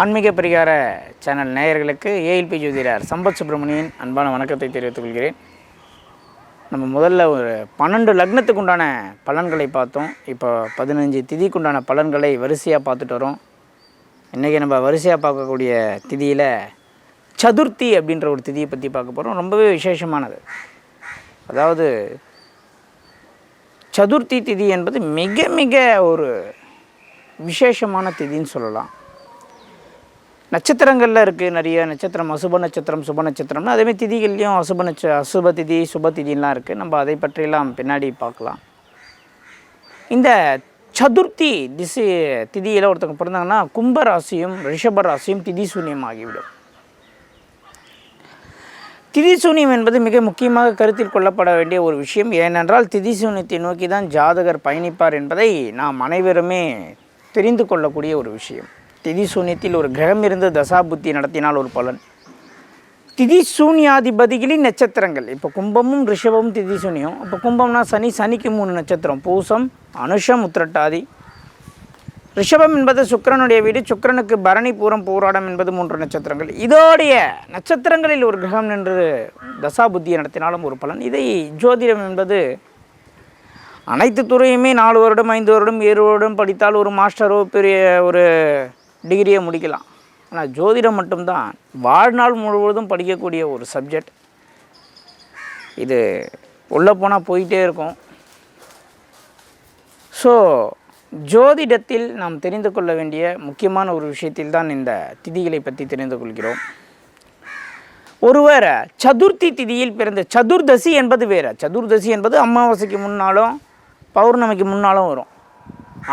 ஆன்மீக பரிகார சேனல் நேயர்களுக்கு ஏஎல்பி ஜோதிடர் சம்பத் சுப்பிரமணியன் அன்பான வணக்கத்தை தெரிவித்துக் கொள்கிறேன். நம்ம முதல்ல ஒரு பன்னெண்டு லக்னத்துக்கு உண்டான பலன்களை பார்த்தோம். இப்போ பதினஞ்சு திதிக்குண்டான பலன்களை வரிசையாக பார்த்துட்டு வரோம். இன்றைக்கி நம்ம வரிசையாக பார்க்கக்கூடிய திதியில் சதுர்த்தி அப்படின்ற ஒரு திதியை பற்றி பார்க்க போகிறோம் ரொம்பவே விசேஷமானது. அதாவது சதுர்த்தி திதி என்பது மிக மிக ஒரு விசேஷமான திதின்னு சொல்லலாம். நட்சத்திரங்களில் இருக்குது நிறைய நட்சத்திரம் அசுப நட்சத்திரம் சுப நட்சத்திரம்னு. அதேமாதிரி திதிகள்லேயும் அசுப நட்ச அசுப திதி சுப திதிலாம் இருக்குது நம்ம அதை பற்றியெல்லாம் பின்னாடி பார்க்கலாம். இந்த சதுர்த்தி திசை திதியில் ஒருத்தவங்க பிறந்தாங்கன்னா கும்ப ராசியும் ரிஷப ராசியும் திதி சூன்யம் ஆகிவிடும். திதி சூன்யம் என்பது மிக முக்கியமாக கருத்தில் கொள்ளப்பட வேண்டிய ஒரு விஷயம். ஏனென்றால் திதி சூன்யத்தை நோக்கி தான் ஜாதகர் பயணிப்பார் என்பதை நாம் அனைவருமே தெரிந்து கொள்ளக்கூடிய ஒரு விஷயம். திதி சூன்யத்தில் ஒரு கிரகம் இருந்து தசாபுத்தி நடத்தினால் ஒரு பலன். திதி சூன்யாதிபதிகளின் நட்சத்திரங்கள். இப்போ கும்பமும் ரிஷபமும் திதி சூன்யம் இப்போ கும்பம்னா சனி சனிக்கு மூணு நட்சத்திரம். பூசம் அனுஷம் உத்திரட்டாதி. ரிஷபம் என்பது சுக்கரனுடைய வீடு. சுக்கிரனுக்கு பரணி பூரம் போராடம் என்பது மூன்று நட்சத்திரங்கள். இதோடைய நட்சத்திரங்களில் ஒரு கிரகம் நின்று தசாபுத்தியை நடத்தினாலும் ஒரு பலன். இதை ஜோதிடம் என்பது அனைத்து துறையுமே நாலு வருடம் ஐந்து வருடம் ஏழு வருடம் படித்தால் ஒரு மாஸ்டரோ பெரிய ஒரு டிகிரியை முடிக்கலாம். ஆனால் ஜோதிடம் மட்டும்தான். வாழ்நாள் முழுவதும் படிக்கக்கூடிய ஒரு சப்ஜெக்ட் இது உள்ளே போனால் போயிட்டே இருக்கும். ஸோ ஜோதிடத்தில் நாம் தெரிந்து கொள்ள வேண்டிய முக்கியமான ஒரு விஷயத்தில் தான் இந்த திதிகளை பற்றி தெரிந்து கொள்கிறோம். ஒருவர் சதுர்த்தி திதியில் பிறந்த சதுர்தசி என்பது வேறு. சதுர்தசி என்பது அமாவாசைக்கு முன்னாலும் பௌர்ணமிக்கு முன்னாலும் வரும்.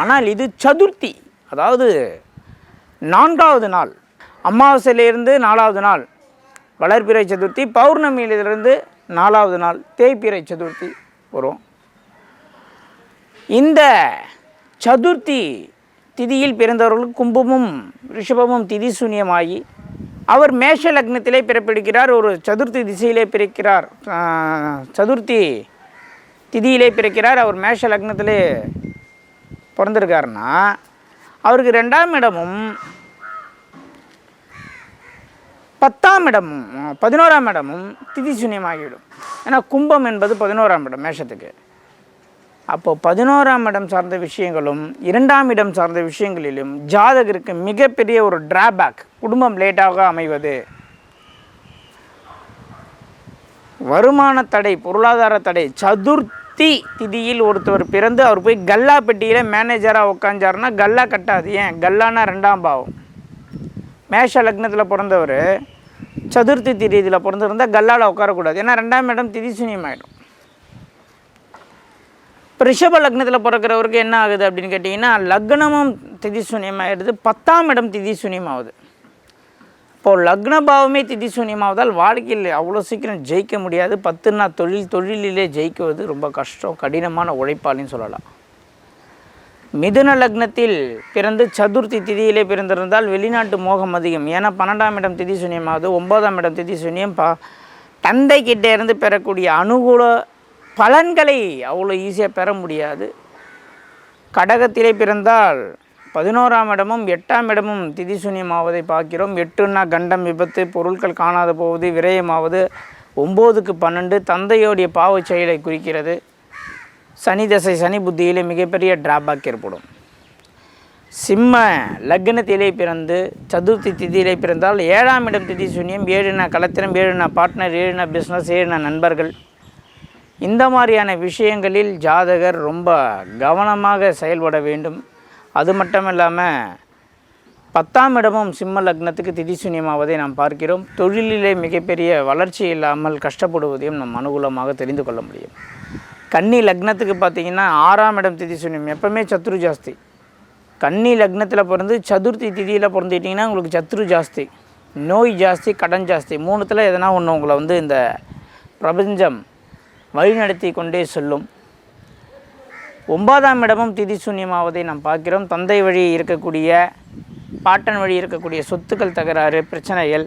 ஆனால் இது சதுர்த்தி. அதாவது நான்காவது நாள் அமாவாசையிலிருந்து நாலாவது நாள் வளர்பிறை சதுர்த்தி பௌர்ணமியிலிருந்து நாலாவது நாள் தேய்பிறை சதுர்த்தி வரும். இந்த சதுர்த்தி திதியில் பிறந்தவர்களுக்கு கும்பமும் ரிஷபமும் திதி சூன்யமாகி அவர் மேஷ லக்னத்திலே பிறப்பிடிக்கிறார் ஒரு சதுர்த்தி திசையிலே பிறக்கிறார் சதுர்த்தி திதியிலே பிறக்கிறார் அவர் மேஷ லக்னத்திலே பிறந்திருக்காருன்னா அவருக்கு ரெண்டாம் இடமும் பத்தாம் இடமும் பதினோராம் இடமும் திதி சூன்யமாகிவிடும். ஏன்னா கும்பம் என்பது பதினோராம் இடம் மேஷத்துக்கு. அப்போது பதினோராம் இடம் சார்ந்த விஷயங்களும் இரண்டாம் இடம் சார்ந்த விஷயங்களிலும் ஜாதகருக்கு மிகப்பெரிய ஒரு டிராபேக் குடும்பம் லேட்டாக அமைவது. வருமான தடை பொருளாதார தடை சதுர்த்தி திதியில் ஒருத்தவர் பிறந்து அவர் போய் கல்லா பெட்டியில் மேனேஜராக உட்காந்தாருன்னா கல்லா கட்டாது. ஏன்? கல்லானா ரெண்டாம் பாவம். மேஷ லக்னத்தில் பிறந்தவர் சதுர்த்தி திதியில் பிறந்திருந்தால் கல்லால் உட்காரக்கூடாது ஏன்னா ரெண்டாம் இடம் திதி சூன்யமாயிடும். இப்போ ரிஷப லக்னத்தில் பிறக்கிறவருக்கு என்ன ஆகுது அப்படின்னு கேட்டிங்கன்னா லக்னமும் திதி சூன்யம் பத்தாம் இடம் திதி சூன்யமாகுது. இப்போது லக்ன பாவமே திதி சூன்யமாவதால் வாழ்க்கையில் அவ்வளோ சீக்கிரம் ஜெயிக்க முடியாது. பத்துனா தொழில் தொழிலிலே ஜெயிக்குவது ரொம்ப கஷ்டம். கடினமான உழைப்பாளின்னு சொல்லலாம். மிதுன லக்னத்தில் பிறந்து சதுர்த்தி திதியிலே பிறந்திருந்தால் வெளிநாட்டு மோகம் அதிகம். ஏன்னா பன்னெண்டாம் இடம் திதி சூன்யமாவது ஒன்பதாம் இடம் திதி சூன்யம். பா தந்தைக்கிட்டே இருந்து பெறக்கூடிய அனுகூல பலன்களை அவ்வளோ ஈஸியாக பெற முடியாது. கடகத்திலே பிறந்தால் பதினோராம் இடமும் எட்டாம் இடமும் திதி சூன்யமாவதை பார்க்கிறோம். எட்டுன்னா கண்டம் விபத்து பொருட்கள் காணாத போவது விரயமாவது ஒம்போதுக்கு பன்னெண்டு தந்தையோடைய பாவச் செயலை குறிக்கிறது. சனி தசை சனி புத்தியிலே மிகப்பெரிய டிராபேக் ஏற்படும். சிம்ம லக்னத்திலே பிறந்து சதுர்த்தி திதியிலே பிறந்தால் ஏழாம் இடம் திதி சூன்யம் ஏழுனா கலத்திரம் ஏழுனா பார்ட்னர் ஏழுனா பிஸ்னஸ் ஏழுனா நண்பர்கள். இந்த மாதிரியான விஷயங்களில் ஜாதகர் ரொம்ப கவனமாக செயல்பட வேண்டும். அது மட்டும் இல்லாமல் பத்தாம் இடமும் சிம்ம லக்னத்துக்கு திதி சூன்யமாவதை நாம் பார்க்கிறோம். தொழிலிலே மிகப்பெரிய வளர்ச்சி இல்லாமல் கஷ்டப்படுவதையும் நம் அனுகூலமாக தெரிந்து கொள்ள முடியும். கன்னி லக்னத்துக்கு பார்த்தீங்கன்னா ஆறாம் இடம் திதி சூன்யம். எப்பவுமே சத்ரு ஜாஸ்தி. கன்னி லக்னத்தில் பிறந்து சதுர்த்தி திதியில் பிறந்துட்டிங்கன்னா உங்களுக்கு சத்ரு ஜாஸ்தி. நோய் ஜாஸ்தி கடன் ஜாஸ்தி. மூணுத்தில் எதனா ஒன்று உங்களை வந்து இந்த பிரபஞ்சம் வழிநடத்தி கொண்டே செல்லும். ஒன்பதாம் இடமும் திதி சூன்யமாவதை நாம் பார்க்கிறோம். தந்தை வழி இருக்கக்கூடிய பாட்டன் வழி இருக்கக்கூடிய சொத்துக்கள் தகராறு பிரச்சனைகள்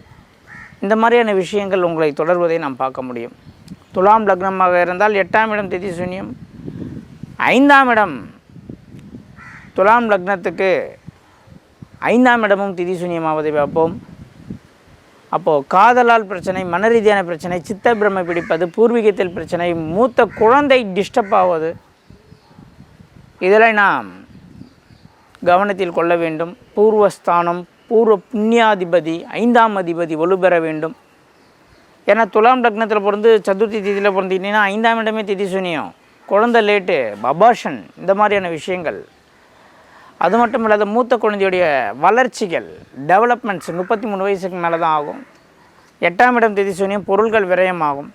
இந்த மாதிரியான விஷயங்கள் உங்களை தொடர்வதை நாம் பார்க்க முடியும். துலாம் லக்னமாக இருந்தால் எட்டாம் இடம் திதி சூன்யம். ஐந்தாம் இடம் துலாம் லக்னத்துக்கு ஐந்தாம் இடமும் திதி சூன்யமாவதை பார்ப்போம். அப்போது காதலால் பிரச்சனை மன ரீதியான பிரச்சனை சித்த பிரமை பிடிப்பது பூர்வீகத்தில் பிரச்சனை மூத்த குழந்தை டிஸ்டர்ப் ஆவது இதெல்லாம் நாம் கவனத்தில் கொள்ள வேண்டும். பூர்வஸ்தானம் பூர்வ புண்ணியாதிபதி ஐந்தாம் அதிபதி வலுப்பெற வேண்டும். ஏன்னா துலாம் லக்னத்தில் பிறந்து சதுர்த்தி திதியில் பிறந்தீங்கன்னா ஐந்தாம் இடமே திதி சுனியம். குழந்தை லேட்டு பபாஷன் இந்த மாதிரியான விஷயங்கள். அது மட்டும் இல்லாத மூத்த குழந்தையுடைய வளர்ச்சிகள் டெவலப்மெண்ட்ஸ் முப்பத்தி மூணு வயசுக்கு மேலே தான் ஆகும். எட்டாம் இடம் திதி சூனியம் பொருள்கள் விரயமாகும்.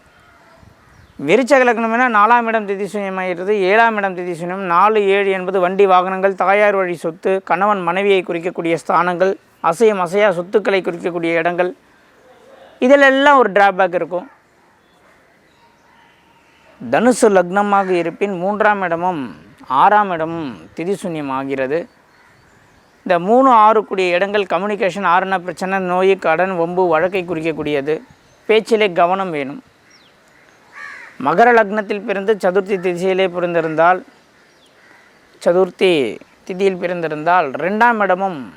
விருச்சக லக்னம்னா நாலாம் இடம் திதி சூன்யமாகிறது ஏழாம் இடம் திதி சூன்யம் நாலு ஏழு என்பது வண்டி வாகனங்கள் தாயார் வழி சொத்து கணவன் மனைவியை குறிக்கக்கூடிய ஸ்தானங்கள் அசையும் அசையா சொத்துக்களை குறிக்கக்கூடிய இடங்கள். இதிலெல்லாம் ஒரு டிராபேக் இருக்கும். தனுசு லக்னமாக இருப்பின் மூன்றாம் இடமும் ஆறாம் இடமும் திதிசூன்யம் ஆகிறது இந்த மூணு ஆறு கூடிய இடங்கள் கம்யூனிகேஷன் ஆறுன பிரச்சனை நோய் கடன் வம்பு வழக்கை குறிக்கக்கூடியது. பேச்சிலே கவனம் வேணும். மகர லக்னத்தில் பிறந்து சதுர்த்தி திசையிலே பிறந்திருந்தால் சதுர்த்தி திதியில் பிறந்திருந்தால் ரெண்டாம் இடமும்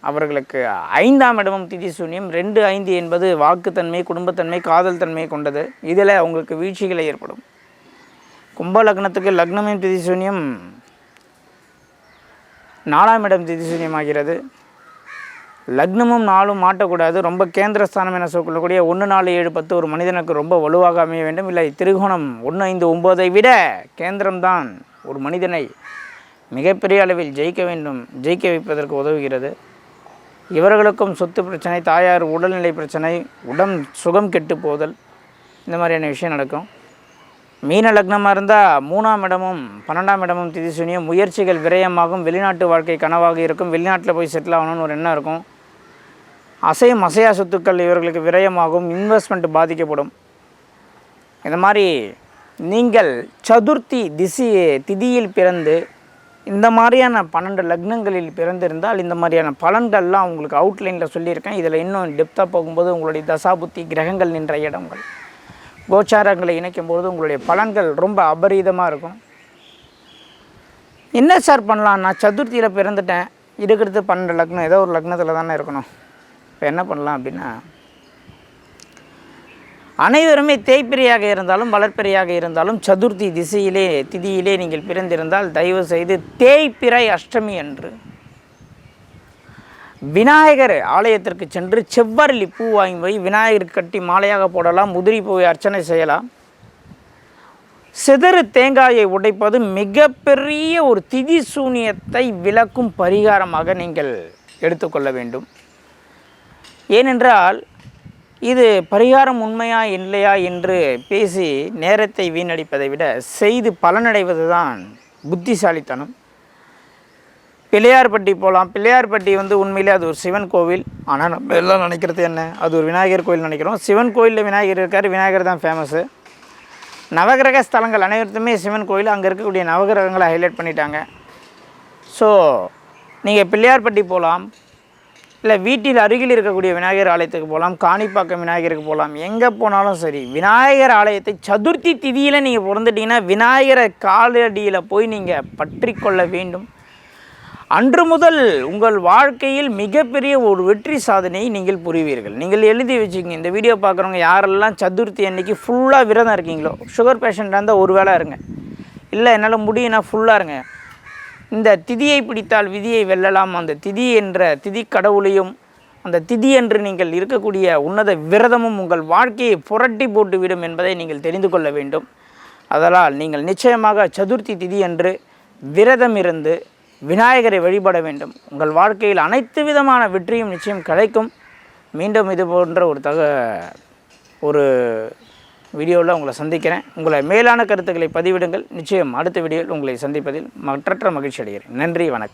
அவர்களுக்கு ஐந்தாம் இடமும் திதி சூன்யம். ரெண்டு ஐந்து என்பது வாக்குத்தன்மை குடும்பத்தன்மை காதல் தன்மை கொண்டது. இதில் அவங்களுக்கு வீழ்ச்சிகளை ஏற்படும். கும்ப லக்னத்துக்கு லக்னமும் திதி சூன்யம். நாலாம் இடம் திதி சூன்யமாகிறது. லக்னமும் நாளும் மாட்டக்கூடாது. ரொம்ப கேந்திரஸ்தானம் என சொல்லக்கூடிய ஒன்று நாலு ஏழு பத்து ஒரு மனிதனுக்கு ரொம்ப வலுவாக அமைய வேண்டும். இல்லை திருகோணம் ஒன்று ஐந்து ஒம்போதை விட கேந்திரம்தான் ஒரு மனிதனை மிகப்பெரிய அளவில் ஜெயிக்க வேண்டும் ஜெயிக்க வைப்பதற்கு உதவுகிறது. இவர்களுக்கும் சொத்து பிரச்சனை தாயார் உடல்நிலை பிரச்சனை உடம் சுகம் கெட்டு போதல் இந்த மாதிரியான விஷயம் நடக்கும். மீன லக்னமாக இருந்தால் மூணாம் இடமும் பன்னெண்டாம் இடமும் திதி சுனியும் முயற்சிகள் விரயமாகும். வெளிநாட்டு வாழ்க்கை கனவாக இருக்கும். வெளிநாட்டில் போய் செட்டில் ஆகணும்னு ஒரு எண்ணம் இருக்கும். அசையும் அசையா சொத்துக்கள் இவர்களுக்கு விரயமாகும் இன்வெஸ்ட்மெண்ட் பாதிக்கப்படும். இந்த மாதிரி நீங்கள் சதுர்த்தி திசி திதியில் பிறந்து இந்த மாதிரியான பன்னெண்டு லக்னங்களில் பிறந்திருந்தால் இந்த மாதிரியான பலன்கள்லாம் உங்களுக்கு அவுட்லைனில் சொல்லியிருக்கேன். இதில் இன்னும் டெப்த்தாக போகும்போது உங்களுடைய தசாபுத்தி கிரகங்கள் நின்ற இடங்கள் கோச்சாரங்களை இணைக்கும்போது உங்களுடைய பலன்கள் ரொம்ப அபரீதமாக இருக்கும். என்ன சார் பண்ணலாம் நான் சதுர்த்தியில் பிறந்துட்டேன் இருக்கிறது பன்னெண்டு லக்னம் ஏதோ ஒரு லக்னத்தில் தானே இருக்கணும். இப்போ என்ன பண்ணலாம் அப்படின்னா அனைவருமே தேய்பிரியாக இருந்தாலும் வளர்ப்பிரையாக இருந்தாலும் சதுர்த்தி திசையிலே திதியிலே நீங்கள் பிறந்திருந்தால் தயவு செய்து தேய்பிறை அஷ்டமி அன்று. விநாயகர் ஆலயத்திற்கு சென்று செவ்வரளி பூ வாங்கி போய் விநாயகர் கட்டி மாலையாக போடலாம் முதிரி பூவை அர்ச்சனை செய்யலாம். சிதறு தேங்காயை உடைப்பது மிகப்பெரிய ஒரு திதி சூனியத்தை விளக்கும் பரிகாரமாக நீங்கள் எடுத்துக்கொள்ள வேண்டும். ஏனென்றால் இது பரிகாரம் உண்மையா இல்லையா என்று பேசி நேரத்தை வீணடிப்பதை விட செய்து பலனடைவது தான் புத்திசாலித்தனம். பிள்ளையார்பட்டி போகலாம் பிள்ளையார்பட்டி வந்து உண்மையிலே அது ஒரு சிவன் கோவில். ஆனால் நம்ம எல்லாம் நினைக்கிறது என்ன? அது ஒரு விநாயகர் கோவில் நினைக்கிறோம். சிவன் கோயிலில் விநாயகர் இருக்கார். விநாயகர் தான் ஃபேமஸ்ஸு நவகிரக ஸ்தலங்கள் அனைவருத்துமே சிவன் கோயில் அங்கே இருக்கக்கூடிய நவகிரகங்களை ஹைலைட் பண்ணிட்டாங்க. ஸோ நீங்கள் பிள்ளையார்பட்டி போகலாம் இல்லை வீட்டில் அருகில் இருக்கக்கூடிய விநாயகர் ஆலயத்துக்கு போகலாம் காணிப்பாக்கம் விநாயகருக்கு போகலாம் எங்கே போனாலும் சரி விநாயகர் ஆலயத்தை சதுர்த்தி திதியில் நீங்கள் பிறந்துட்டீங்கன்னா விநாயகரை காலடியில் போய் நீங்கள் பற்றி கொள்ள வேண்டும். அன்று முதல் உங்கள் வாழ்க்கையில் மிகப்பெரிய ஒரு வெற்றி சாதனையை நீங்கள் புரிவீர்கள். நீங்கள் எழுதி வச்சுக்கோங்க இந்த வீடியோ பார்க்குறவங்க யாரெல்லாம் சதுர்த்தி அன்னைக்கு ஃபுல்லாக விரதம் இருக்கீங்களோ சுகர் பேஷண்ட்டாக இருந்தால் ஒரு வேளை இருங்க. இல்லை என்னால் முடியும்னா ஃபுல்லாக இருங்க. இந்த திதியை பிடித்தால் விதியை வெல்லலாம். அந்த திதி என்ற திதி கடவுளையும் அந்த திதி என்று நீங்கள் இருக்கக்கூடிய உன்னத விரதமும் உங்கள் வாழ்க்கையை புரட்டி போட்டுவிடும் என்பதை நீங்கள் தெரிந்து கொள்ள வேண்டும். அதனால் நீங்கள் நிச்சயமாக சதுர்த்தி திதி என்று விரதம் இருந்து விநாயகரை வழிபட வேண்டும். உங்கள் வாழ்க்கையில் அனைத்து விதமான வெற்றியும் நிச்சயம் கிடைக்கும். மீண்டும் இது போன்ற ஒரு தக ஒரு வீடியோவில் உங்களை சந்திக்கிறேன். உங்களை மேலான கருத்துக்களை பதிவிடுங்கள். நிச்சயம் அடுத்த வீடியோவில் உங்களை சந்திப்பதில் மற்றற்ற மகிழ்ச்சி அடைகிறேன் நன்றி வணக்கம்.